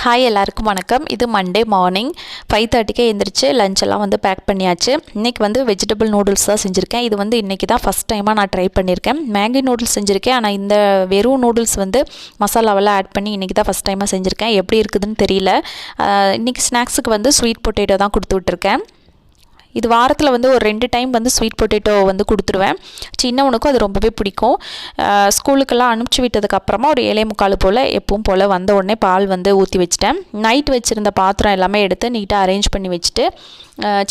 Hi எல்லாருக்கும் வணக்கம். இது மண்டே மார்னிங் ஃபைவ் தேர்ட்டிக்கே எழுந்திரிச்சு லஞ்ச் எல்லாம் வந்து பேக் பண்ணியாச்சு. இன்றைக்கி வந்து வெஜிடபிள் நூடுல்ஸ் தான் செஞ்சுருக்கேன். இது வந்து இன்றைக்கி தான் ஃபஸ்ட் டைமாக நான் ட்ரை பண்ணியிருக்கேன் மேகி நூடுல்ஸ் செஞ்சுருக்கேன். ஆனால் இந்த வெறும் நூடுல்ஸ் வந்து மசாலாவெல்லாம் ஆட் பண்ணி இன்றைக்கி தான் ஃபஸ்ட் டைமாக செஞ்சுருக்கேன். எப்படி இருக்குதுன்னு தெரியல. இன்றைக்கி இன்னைக்கு ஸ்நாக்ஸுக்கு வந்து ஸ்வீட் பொட்டேட்டோ தான் கொடுத்து விட்ருக்கேன் இது வாரத்தில் வந்து ஒரு ரெண்டு டைம் வந்து ஸ்வீட் பொட்டேட்டோ வந்து கொடுத்துருவேன். சின்னவனுக்கும் அது ரொம்பவே பிடிக்கும். ஸ்கூலுக்கெல்லாம் அனுப்பிச்சி விட்டதுக்கப்புறமா ஒரு ஏழை முக்கால் போல் எப்பவும் போல் வந்த உடனே பால் வந்து ஊற்றி வச்சிட்டேன். நைட் வச்சுருந்த பாத்திரம் எல்லாமே எடுத்து நீட்டாக அரேஞ்ச் பண்ணி வச்சுட்டு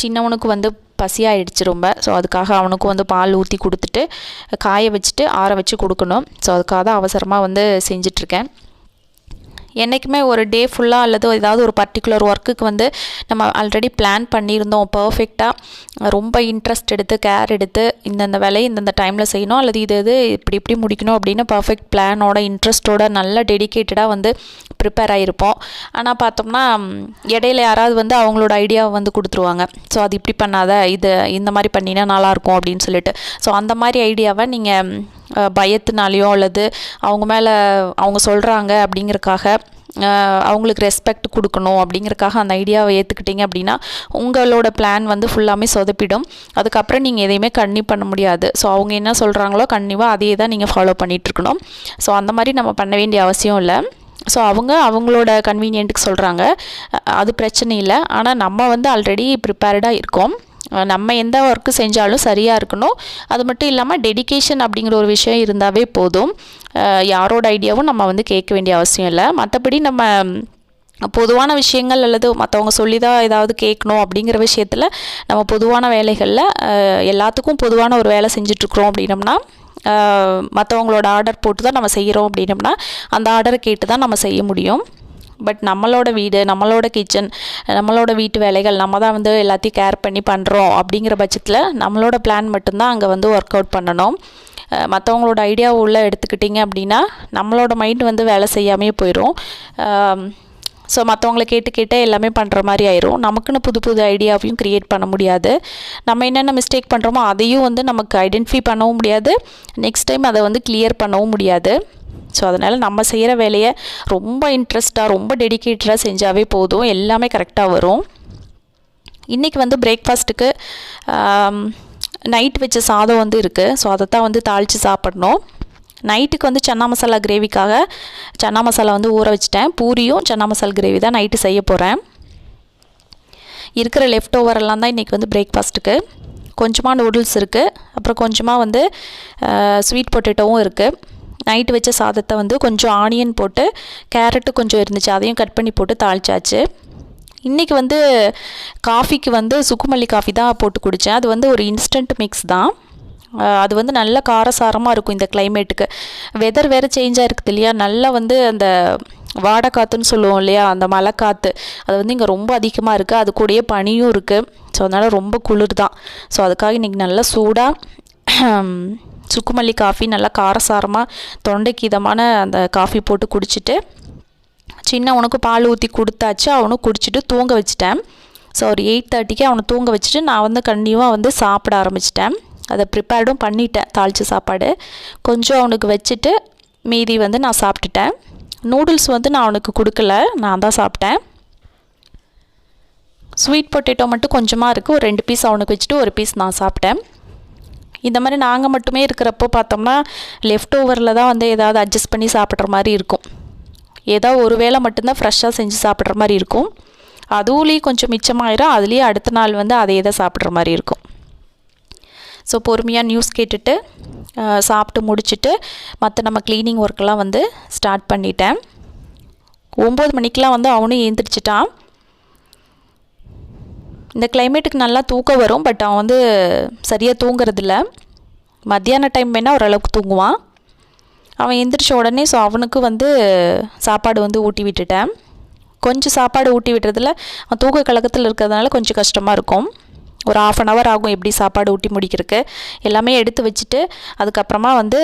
சின்னவனுக்கு வந்து பசியாகிடுச்சு ரொம்ப. ஸோ அதுக்காக அவனுக்கும் வந்து பால் ஊற்றி கொடுத்துட்டு காய வச்சுட்டு ஆற வச்சு கொடுக்கணும். ஸோ அதுக்காக தான் அவசரமாக வந்து செஞ்சிட்ருக்கேன் என்றைக்குமே ஒரு டே ஃபுல்லாக அல்லது ஏதாவது ஒரு பர்டிகுலர் ஒர்க்குக்கு வந்து நம்ம ஆல்ரெடி பிளான் பண்ணியிருந்தோம். பர்ஃபெக்டாக ரொம்ப இன்ட்ரெஸ்ட் எடுத்து கேர் எடுத்து இந்தந்த வேலையை இந்தந்த டைமில் செய்யணும். அல்லது இது இது இப்படி இப்படி முடிக்கணும் அப்படின்னு பர்ஃபெக்ட் பிளானோட இன்ட்ரெஸ்ட்டோட நல்ல டெடிக்கேட்டடாக வந்து ப்ரிப்பேர் ஆகிருப்போம் ஆனால் பார்த்தோம்னா இடையில யாராவது வந்து அவங்களோட ஐடியாவை வந்து கொடுத்துருவாங்க. ஸோ அது இப்படி பண்ணாத இது இந்த மாதிரி பண்ணினா நல்லாயிருக்கும் அப்படின்னு சொல்லிட்டு. ஸோ அந்த மாதிரி ஐடியாவை நீங்கள் பயத்தினாலேயோ அல்லது அவங்க மேலே அவங்க சொல்கிறாங்க அப்படிங்கறக்காக அவங்களுக்கு ரெஸ்பெக்ட் கொடுக்கணும் அப்படிங்கிறக்காக அந்த ஐடியாவை ஏற்றுக்கிட்டீங்க அப்படின்னா உங்களோட பிளான் வந்து ஃபுல்லாமே சொதப்பிடும். அதுக்கப்புறம் நீங்கள் எதையுமே கண்ணி பண்ண முடியாது. ஸோ அவங்க என்ன சொல்கிறாங்களோ கண்டிப்பாக அதே தான் நீங்கள் ஃபாலோ பண்ணிகிட்ருக்கணும் ஸோ அந்த மாதிரி நம்ம பண்ண வேண்டிய அவசியம் இல்லை. ஸோ அவங்க அவங்களோட கன்வீனியன்ட்டுக்கு சொல்கிறாங்க அது பிரச்சனை இல்லை. ஆனால் நம்ம வந்து ஆல்ரெடி ப்ரிப்பேர்டாக இருக்கோம். நம்ம எந்த ஒர்க்கு செஞ்சாலும் சரியாக இருக்கணும். அது மட்டும் இல்லாமல் டெடிகேஷன் அப்படிங்கிற ஒரு விஷயம் இருந்தாவே போதும். யாரோட ஐடியாவும் நம்ம வந்து கேட்க வேண்டிய அவசியம் இல்லை. மற்றபடி நம்ம பொதுவான விஷயங்கள் அல்லது மற்றவங்க சொல்லி தான் ஏதாவது கேட்கணும் அப்படிங்கிற விஷயத்தில் நம்ம பொதுவான வேலைகளில் எல்லாத்துக்கும் பொதுவான ஒரு வேலை செஞ்சிட்ருக்குறோம் அப்படின்னம்னா மற்றவங்களோட ஆர்டர் போட்டு தான் நம்ம செய்கிறோம் அப்படின்னம்னா அந்த ஆர்டரை கேட்டு தான் நம்ம செய்ய முடியும். பட் நம்மளோட வீடு நம்மளோட கிச்சன் நம்மளோட வீட்டு வேலைகள் நம்ம தான் வந்து எல்லாத்தையும் கேர் பண்ணி பண்ணுறோம் அப்படிங்கிற பட்சத்தில் நம்மளோட பிளான் மட்டும்தான் அங்கே வந்து ஒர்க் அவுட் பண்ணணும். மற்றவங்களோட ஐடியா உள்ளே எடுத்துக்கிட்டிங்க அப்படின்னா நம்மளோட மைண்ட் வந்து வேலை செய்யாமே போயிடும் ஸோ மற்றவங்கள கேட்டு கேட்டே எல்லாமே பண்ணுற மாதிரி ஆயிரும். நமக்குன்னு புது புது ஐடியாவையும் க்ரியேட் பண்ண முடியாது. நம்ம என்னென்ன மிஸ்டேக் பண்ணுறோமோ அதையும் வந்து நமக்கு ஐடென்டிஃபை பண்ணவும் முடியாது. நெக்ஸ்ட் டைம் அதை வந்து கிளியர் பண்ணவும் முடியாது. ஸோ அதனால் நம்ம செய்கிற வேலையை ரொம்ப இன்ட்ரெஸ்ட்டாக ரொம்ப டெடிக்கேட்டடாக செஞ்சாவே போதும். எல்லாமே கரெக்டாக வரும். இன்றைக்கி வந்து பிரேக்ஃபாஸ்ட்டுக்கு நைட் வச்ச சாதம் வந்து இருக்குது ஸோ அதை தான் வந்து தாளித்து சாப்பிடணும். நைட்டுக்கு வந்து சன்னா மசாலா கிரேவிக்காக சன்னா மசாலா வந்து ஊற வச்சுட்டேன். பூரியும் சன்னா மசாலா கிரேவி தான் நைட்டு செய்ய போகிறேன் இருக்கிற லெஃப்ட் ஓவர் எல்லாம் தான் இன்றைக்கி வந்து பிரேக்ஃபாஸ்ட்டுக்கு கொஞ்சமாக நூடுல்ஸ் இருக்குது அப்புறம் கொஞ்சமாக வந்து ஸ்வீட் பொட்டேட்டோவும் இருக்குது நைட்டு வச்ச சாதத்தை வந்து கொஞ்சம் ஆனியன் போட்டு கேரட்டு கொஞ்சம் இருந்துச்சு. அதையும் கட் பண்ணி போட்டு தாளிச்சாச்சு. இன்றைக்கி வந்து காஃபிக்கு வந்து சுக்குமல்லி காஃபி தான் போட்டு குடித்தேன் அது வந்து ஒரு இன்ஸ்டன்ட் மிக்ஸ் தான். அது வந்து நல்ல காரசாரமாக இருக்கும் இந்த கிளைமேட்டுக்கு வெதர் வேறு சேஞ்சாக இருக்குது இல்லையா? நல்லா வந்து அந்த வாடை காற்றுன்னு சொல்லுவோம் இல்லையா? அந்த மழை காற்று அது வந்து இங்கே ரொம்ப அதிகமாக இருக்குது அது கூடயே பனியும் இருக்குது ஸோ அதனால் ரொம்ப குளிர் தான் ஸோ அதுக்காக இன்றைக்கி நல்லா சூடாக சுக்குமல்லி காஃபி நல்லா காரசாரமாக தொண்டைக்கு இதமான அந்த காஃபி போட்டு குடிச்சிட்டு சின்னவனுக்கு பால் ஊற்றி கொடுத்தாச்சு. அவனும் குடிச்சிட்டு தூங்க வச்சிட்டேன். ஸோ ஒரு எயிட் தேர்ட்டிக்கு அவனை தூங்க வச்சுட்டு நான் வந்து கண்டிப்பாக வந்து சாப்பிட ஆரம்பிச்சிட்டேன். அதை ப்ரிப்பேர்டும் பண்ணிட்டேன் தாளித்த சாப்பாடு. கொஞ்சம் அவனுக்கு வச்சுட்டு மீதி வந்து நான் சாப்பிட்டுட்டேன். நூடுல்ஸ் வந்து நான் அவனுக்கு கொடுக்கல நான் தான் சாப்பிட்டேன். ஸ்வீட் பொட்டேட்டோ மட்டும் கொஞ்சமாக இருக்குது ஒரு ரெண்டு பீஸ் அவனுக்கு வச்சுட்டு ஒரு பீஸ் நான் சாப்பிட்டேன். இந்த மாதிரி நாங்கள் மட்டுமே இருக்கிறப்போ பார்த்தோம்னா லெஃப்ட் ஓவரில் தான் வந்து ஏதாவது அட்ஜஸ்ட் பண்ணி சாப்பிட்ற மாதிரி இருக்கும். ஏதோ ஒரு வேளை மட்டும்தான் ஃப்ரெஷ்ஷாக செஞ்சு சாப்பிட்ற மாதிரி இருக்கும். அதுவுலேயும் கொஞ்சம் மிச்சமாயிரும் அதுலேயே அடுத்த நாள் வந்து அதே தான் சாப்பிட்ற மாதிரி இருக்கும். ஸோ பொறுமையாக நியூஸ் கேட்டுட்டு சாப்பிட்டு முடிச்சுட்டு மற்ற நம்ம க்ளீனிங் ஒர்க்கெல்லாம் வந்து ஸ்டார்ட் பண்ணிட்டேன். ஒம்பது மணிக்கெலாம் வந்து அவனும் ஏந்திரிச்சிட்டான். இந்த கிளைமேட்டுக்கு நல்லா தூக்கம் வரும் பட் அவன் வந்து சரியாக தூங்குறதில்ல. மத்தியான டைம் வேணால் ஓரளவுக்கு தூங்குவான். அவன் எந்திரிச்ச உடனே ஸோ அவனுக்கு வந்து சாப்பாடு வந்து ஊட்டி விட்டுட்டேன். கொஞ்சம் சாப்பாடு ஊட்டி விட்டுறதுல அவன் தூக்க கழகத்தில் இருக்கிறதுனால கொஞ்சம் கஷ்டமாக இருக்கும். ஒரு ஆஃப் அன் ஹவர் ஆகும் எப்படி சாப்பாடு ஊட்டி முடிக்கிறதுக்கு. எல்லாமே எடுத்து வச்சுட்டு அதுக்கப்புறமா வந்து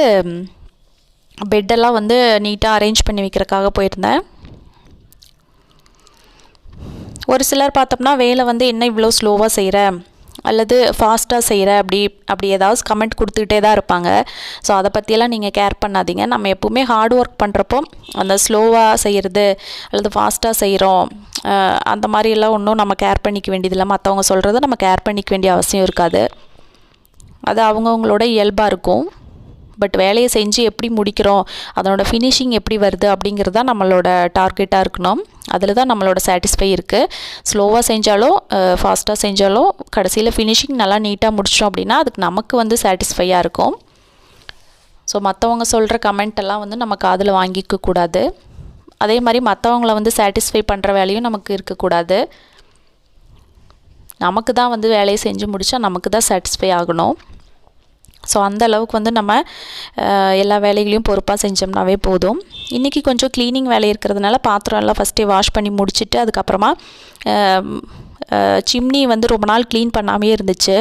பெட்டெல்லாம் வந்து நீட்டாக அரேஞ்ச் பண்ணி வைக்கிறதுக்காக போயிருந்தேன். ஒரு சிலர் பார்த்தோம்னா வேலை வந்து என்ன இவ்வளோ ஸ்லோவாக செய்கிற அல்லது ஃபாஸ்ட்டாக செய்கிற அப்படி அப்படி ஏதாவது கமெண்ட் கொடுத்துக்கிட்டே தான் இருப்பாங்க. ஸோ அதை பற்றியெல்லாம் நீங்கள் கேர் பண்ணாதீங்க. நம்ம எப்போவுமே ஹார்ட் ஒர்க் பண்ணுறப்போ அந்த ஸ்லோவாக செய்கிறது அல்லது ஃபாஸ்ட்டாக செய்கிறோம் அந்த மாதிரியெல்லாம் ஒன்றும் நம்ம கேர் பண்ணிக்க வேண்டியதில்லை. மற்றவங்க சொல்கிறத நம்ம கேர் பண்ணிக்க வேண்டிய அவசியம் இருக்காது. அது அவங்கவுங்களோட இயல்பாக இருக்கும். பட் வேலையை செஞ்சு எப்படி முடிக்கிறோம் அதனோட ஃபினிஷிங் எப்படி வருது அப்படிங்கிறது தான் நம்மளோட டார்கெட்டாக இருக்கணும். அதில் தான் நம்மளோட சாட்டிஸ்ஃபை இருக்குது ஸ்லோவாக செஞ்சாலும் ஃபாஸ்ட்டாக செஞ்சாலும் கடைசியில் ஃபினிஷிங் நல்லா நீட்டாக முடிச்சிட்டோம் அப்படின்னா அதுக்கு நமக்கு வந்து சாட்டிஸ்ஃபையாக இருக்கும். ஸோ மற்றவங்க சொல்கிற கமெண்ட் எல்லாம் வந்து நம்ம காதில் வாங்கிக்க கூடாது. அதே மாதிரி மற்றவங்கள வந்து சாட்டிஸ்ஃபை பண்ணுற வேலையும் நமக்கு இருக்கக்கூடாது நமக்கு தான் வந்து வேலையை செஞ்சு முடித்தா நமக்கு தான் சாட்டிஸ்ஃபை ஆகணும். ஸோ அந்த அளவுக்கு வந்து நம்ம எல்லா வேலைகளையும் பொறுப்பாக செஞ்சோம்னாவே போதும். இன்றைக்கி கொஞ்சம் க்ளீனிங் வேலை இருக்கிறதுனால பாத்திரம் எல்லாம் ஃபஸ்ட்டே வாஷ் பண்ணி முடிச்சுட்டு அதுக்கப்புறமா சிம்னி வந்து ரொம்ப நாள் க்ளீன் பண்ணாமே இருந்துச்சு.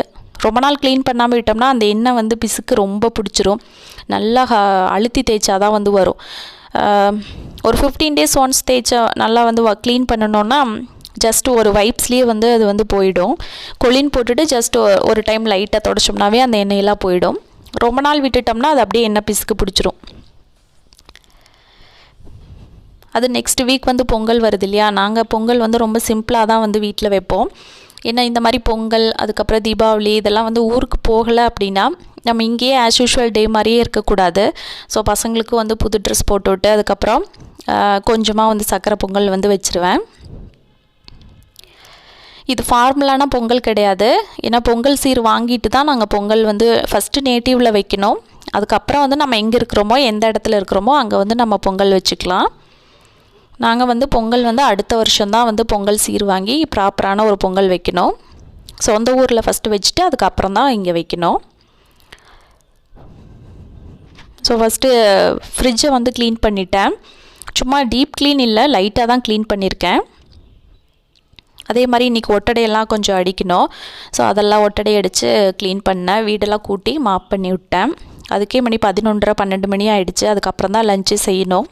ரொம்ப நாள் க்ளீன் பண்ணாமல் விட்டோம்னா அந்த எண்ணெய் வந்து பிசுக்கு ரொம்ப பிடிச்சிரும். நல்லா அழுத்தி தேய்ச்சா தான் வந்து வரும். ஒரு ஃபிஃப்டீன் டேஸ் ஒன்ஸ் தேய்ச்சா நல்லா வந்து க்ளீன் பண்ணணுன்னா ஜஸ்ட் ஒரு வைப்ஸ்லேயே வந்து அது வந்து போயிடும். கொலின் போட்டுட்டு ஜஸ்ட் ஒரு டைம் லைட்டாக தொடச்சோம்னாவே அந்த எண்ணெயெல்லாம் போயிடும். ரொம்ப நாள் விட்டுட்டோம்னா அது அப்படியே எண்ணெய் பிசுக்கு பிடிச்சிரும். அது நெக்ஸ்ட் வீக் வந்து பொங்கல் வருது இல்லையா? நாங்கள் பொங்கல் வந்து ரொம்ப சிம்பிளாக தான் வந்து வீட்டில் வைப்போம். ஏன்னா இந்த மாதிரி பொங்கல் அதுக்கப்புறம் தீபாவளி இதெல்லாம் வந்து ஊருக்கு போகலை அப்படின்னா நம்ம இங்கேயே ஆஸ் யூஷுவல் டே மாதிரியே இருக்கக்கூடாது. ஸோ பசங்களுக்கு வந்து புது ட்ரெஸ் போட்டுவிட்டு அதுக்கப்புறம் கொஞ்சமாக வந்து சக்கரை பொங்கல் வந்து வச்சுருவேன். இது ஃபார்முலான பொங்கல் கிடையாது. ஏன்னா பொங்கல் சீர் வாங்கிட்டு தான் நாங்கள் பொங்கல் வந்து ஃபஸ்ட்டு நேட்டிவில் வைக்கணும். அதுக்கப்புறம் வந்து நம்ம எங்கே இருக்கிறோமோ எந்த இடத்துல இருக்கிறோமோ அங்கே வந்து நம்ம பொங்கல் வச்சுக்கலாம். நாங்கள் வந்து பொங்கல் வந்து அடுத்த வருஷம்தான் வந்து பொங்கல் சீர் வாங்கி ப்ராப்பரான ஒரு பொங்கல் வைக்கணும். சொந்த ஊரில் ஃபஸ்ட்டு வச்சுட்டு அதுக்கப்புறம் தான் இங்கே வைக்கணும். ஸோ ஃபஸ்ட்டு ஃப்ரிட்ஜை வந்து க்ளீன் பண்ணிட்டேன். சும்மா டீப் க்ளீன் இல்லை லைட்டாக தான் க்ளீன் பண்ணியிருக்கேன் அதே மாதிரி இன்றைக்கி ஒட்டடையெல்லாம் கொஞ்சம் அடிக்கணும். ஸோ அதெல்லாம் ஒட்டடை அடித்து க்ளீன் பண்ணேன். வீடெல்லாம் கூட்டி மாப் பண்ணி விட்டேன். அதுக்கே மணி பதினொன்றரை பன்னெண்டு மணி ஆகிடுச்சு அதுக்கப்புறம் தான் லஞ்சு செய்யணும்.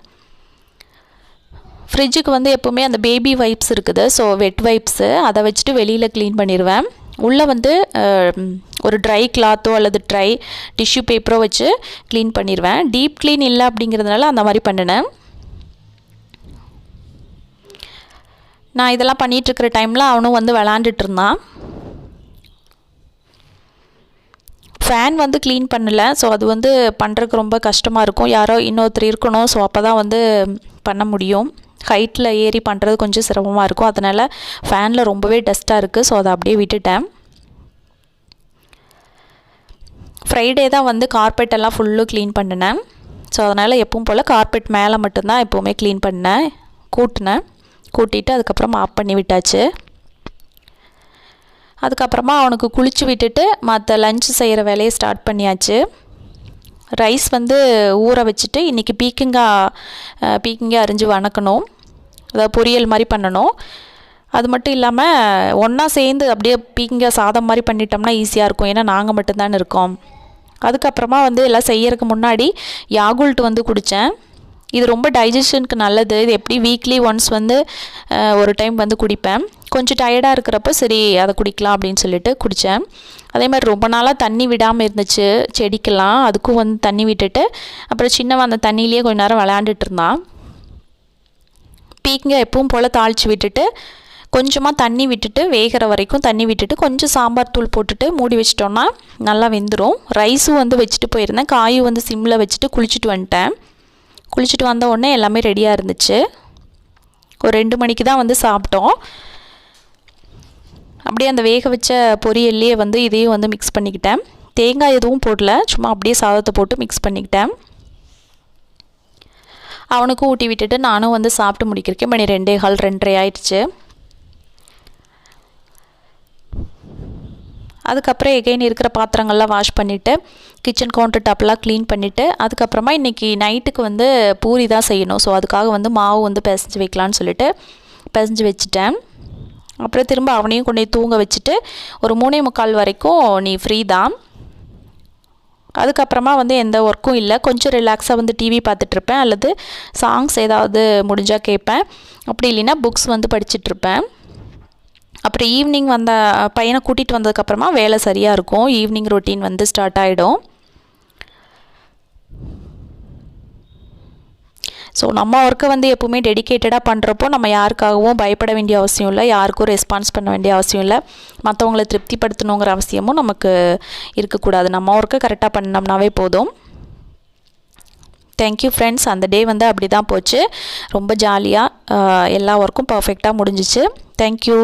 ஃப்ரிட்ஜுக்கு வந்து எப்போவுமே அந்த பேபி வைப்ஸ் இருக்குது. ஸோ வெட் வைப்ஸு அதை வச்சுட்டு வெளியில் க்ளீன் பண்ணிடுவேன் உள்ளே வந்து ஒரு ட்ரை கிளாத்தோ அல்லது ட்ரை டிஷ்யூ பேப்பரோ வச்சு க்ளீன் பண்ணிடுவேன் டீப் க்ளீன் இல்லை அப்படிங்கிறதுனால அந்த மாதிரி பண்ணினேன். நான் இதெல்லாம் பண்ணிகிட்ருக்கிற டைமில் அவனும் வந்து விளாண்டுட்டு இருந்தான் ஃபேன் வந்து க்ளீன் பண்ணலை. ஸோ அது வந்து பண்ணுறதுக்கு ரொம்ப கஷ்டமாக இருக்கும். யாரோ இன்னொருத்தர் இருக்கணும். ஸோ அப்போ தான் வந்து பண்ண முடியும். ஹைட்டில் ஏறி பண்ணுறது கொஞ்சம் சிரமமாக இருக்கும். அதனால் ஃபேனில் ரொம்பவே டஸ்ட்டாக இருக்குது ஸோ அதை அப்படியே விட்டுட்டேன். ஃப்ரைடே தான் வந்து கார்பெட் எல்லாம் ஃபுல்லும் க்ளீன் பண்ணினேன். ஸோ அதனால் எப்பவும் போல் கார்பெட் மேலே மட்டும்தான் எப்போவுமே க்ளீன் பண்ணேன். கூட்டினேன். கூட்டிகிட்டு அதுக்கப்புறம் ஆஃப் பண்ணி விட்டாச்சு. அதுக்கப்புறமா அவனுக்கு குளிச்சு விட்டுட்டு மற்ற லஞ்ச் செய்கிற வேலையை ஸ்டார்ட் பண்ணியாச்சு. ரைஸ் வந்து ஊற வச்சுட்டு இன்றைக்கி பீக்கிங்காக பீக்கிங்காக அரிஞ்சு வணக்கணும். அதாவது பொரியல் மாதிரி பண்ணணும். அது மட்டும் இல்லாமல் ஒன்றா சேர்ந்து அப்படியே பீக்கிங்காக சாதம் மாதிரி பண்ணிட்டோம்னா ஈஸியாக இருக்கும். ஏன்னா நாங்கள் மட்டும்தான் இருக்கோம். அதுக்கப்புறமா வந்து எல்லாம் செய்யறதுக்கு முன்னாடி யாகுல்ட் வந்து குடித்தேன் இது ரொம்ப டைஜஷனுக்கு நல்லது. இது எப்படி வீக்லி ஒன்ஸ் வந்து ஒரு டைம் வந்து குடிப்பேன். கொஞ்சம் டயர்டாக இருக்கிறப்ப சரி அதை குடிக்கலாம் அப்படின்னு சொல்லிட்டு குடித்தேன் அதே மாதிரி ரொம்ப நாளாக தண்ணி விடாமல் இருந்துச்சு. செடிக்கெல்லாம் அதுக்கும் வந்து தண்ணி விட்டுட்டு அப்புறம் சின்னவன் அந்த தண்ணியிலேயே கொஞ்ச நேரம் விளையாண்டுட்டு இருந்தான். பீக்கிங்க எப்பவும் போல் தாளித்து விட்டுட்டு கொஞ்சமாக தண்ணி விட்டுட்டு வேகிற வரைக்கும் தண்ணி விட்டுட்டு கொஞ்சம் சாம்பார் தூள் போட்டுட்டு மூடி வச்சிட்டோன்னா நல்லா வெந்துடும் ரைஸும் வந்து வச்சுட்டு போயிருந்தேன். காயும் வந்து சிம்மில் வச்சுட்டு குளிச்சுட்டு வந்துட்டேன். குளிச்சுட்டு வந்த உடனே எல்லாமே ரெடியாக இருந்துச்சு. ஒரு ரெண்டு மணிக்கு தான் வந்து சாப்பிட்டோம். அப்படியே அந்த வேக வச்ச பொரியல்லையே வந்து இதையும் வந்து மிக்ஸ் பண்ணிக்கிட்டேன். தேங்காய் எதுவும் போடல சும்மா அப்படியே சாதத்தை போட்டு மிக்ஸ் பண்ணிக்கிட்டேன். அவனுக்கும் ஊட்டி விட்டுட்டு நானும் வந்து சாப்பிட்டு முடிக்கிறக்கே மணி ரெண்டே கால் ரெண்டரை ஆயிடுச்சு. அதுக்கப்புறம் எகைன் இருக்கிற பாத்திரங்கள்லாம் வாஷ் பண்ணிவிட்டு கிச்சன் கவுண்டர் டாப்லாம் க்ளீன் பண்ணிவிட்டு அதுக்கப்புறமா இன்றைக்கி நைட்டுக்கு வந்து பூரி தான் செய்யணும். ஸோ அதுக்காக வந்து மாவு வந்து பிசைஞ்சு வைக்கலான்னு சொல்லிட்டு பிசைஞ்சு வச்சுட்டேன். அப்புறம் திரும்ப அவனையும் கொண்டு தூங்க வச்சுட்டு ஒரு மூணே முக்கால் வரைக்கும் நீ ஃப்ரீ தான். அதுக்கப்புறமா வந்து எந்த ஒர்க்கும் இல்லை. கொஞ்சம் ரிலாக்ஸாக வந்து டிவி பார்த்துட்ருப்பேன் அல்லது சாங்ஸ் ஏதாவது முடிஞ்சால் கேட்பேன். அப்படி இல்லைன்னா புக்ஸ் வந்து படிச்சுட்ருப்பேன் அப்புறம் ஈவினிங் வந்த பையனை கூட்டிகிட்டு வந்ததுக்கப்புறமா வேலை சரியாக இருக்கும். ஈவினிங் ரொட்டீன் வந்து ஸ்டார்ட் ஆகிடும் ஸோ நம்ம ஒர்க்கை வந்து எப்போவுமே டெடிக்கேட்டடாக பண்ணுறப்போ நம்ம யாருக்காகவும் பயப்பட வேண்டிய அவசியம் இல்லை. யாருக்கும் ரெஸ்பான்ஸ் பண்ண வேண்டிய அவசியம் இல்லை. மற்றவங்கள திருப்திப்படுத்தணுங்கிற அவசியமும் நமக்கு இருக்கக்கூடாது. நம்ம ஒர்க்கை கரெக்டாக பண்ணோம்னாவே போதும். தேங்க்யூ ஃப்ரெண்ட்ஸ் அந்த டே வந்து அப்படி தான் போச்சு. ரொம்ப ஜாலியாக எல்லா ஒர்க்கும் பர்ஃபெக்டாக முடிஞ்சிச்சு. தேங்க்யூ